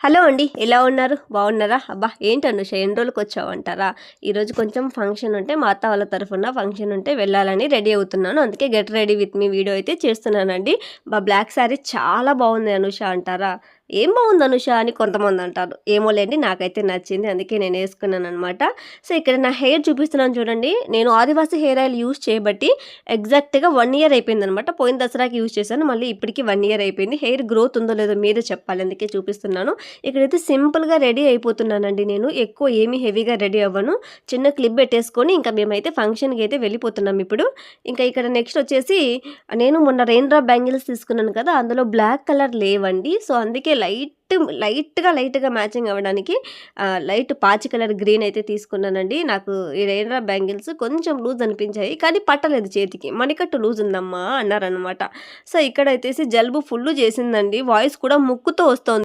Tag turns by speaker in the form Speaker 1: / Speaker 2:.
Speaker 1: Hello అండి ఎలా ఉన్నారు? బాగున్నారా? అబ్బా ఏంటి అనుష ఎన్ని రోజులకు వచ్చావంటారా ఈరోజు కొంచెం ఫంక్షన్ ఉంటే మా అత్త వాళ్ళ తరఫున ఫంక్షన్ ఉంటే వెళ్ళాలని రెడీ అవుతున్నాను. అందుకే get ready with me video అయితే చేస్తున్నానండి. బా బ్లాక్ శారీ చాలా బాగుంది అనుష అంటారా? ఏం బాగుంది అనుష అని కొంతమంది అంటారు. ఏమోలేండి నాకైతే నచ్చింది అందుకే నేను వేసుకున్నాను అనమాట సో ఇక్కడ నా హెయిర్ చూపిస్తున్నాను చూడండి. నేను ఆదివాసీ హెయిర్ ఆయిల్ యూస్ చేయబట్టి ఎగ్జాక్ట్గా వన్ ఇయర్ అయిపోయింది అనమాట పోయిన దసరాకి యూస్ చేశాను. మళ్ళీ ఇప్పటికి వన్ ఇయర్ అయిపోయింది. హెయిర్ గ్రోత్ ఉందో లేదో మీరే చెప్పాలి అందుకే చూపిస్తున్నాను. ఇక్కడైతే సింపుల్గా రెడీ అయిపోతున్నానండి నేను. ఎక్కువ ఏమీ హెవీగా రెడీ అవ్వను. చిన్న క్లిప్ పెట్టేసుకొని ఇంకా మేమైతే ఫంక్షన్కి అయితే వెళ్ళిపోతున్నాం ఇప్పుడు. ఇంకా ఇక్కడ నెక్స్ట్ వచ్చేసి నేను మొన్న రెయిన్ డ్రాప్ బ్యాంగిల్స్ తీసుకున్నాను కదా అందులో బ్లాక్ కలర్ లేవండి. సో అందుకే లైట్ లైట్గా లైట్గా మ్యాచింగ్ అవ్వడానికి ఆ, లైట్ పాచి కలర్ గ్రీన్ అయితే తీసుకున్నానండి. నాకు ఈ రెయిన్ బ్యాంగిల్స్ కొంచెం లూజ్ అనిపించాయి కానీ పట్టలేదు చేతికి. మణికట్టు లూజ్ ఉందమ్మా అన్నారనమాట సో ఇక్కడ అయితే జలుబు ఫుల్ చేసిందండి. వాయిస్ కూడా ముక్కుతో వస్తుంది.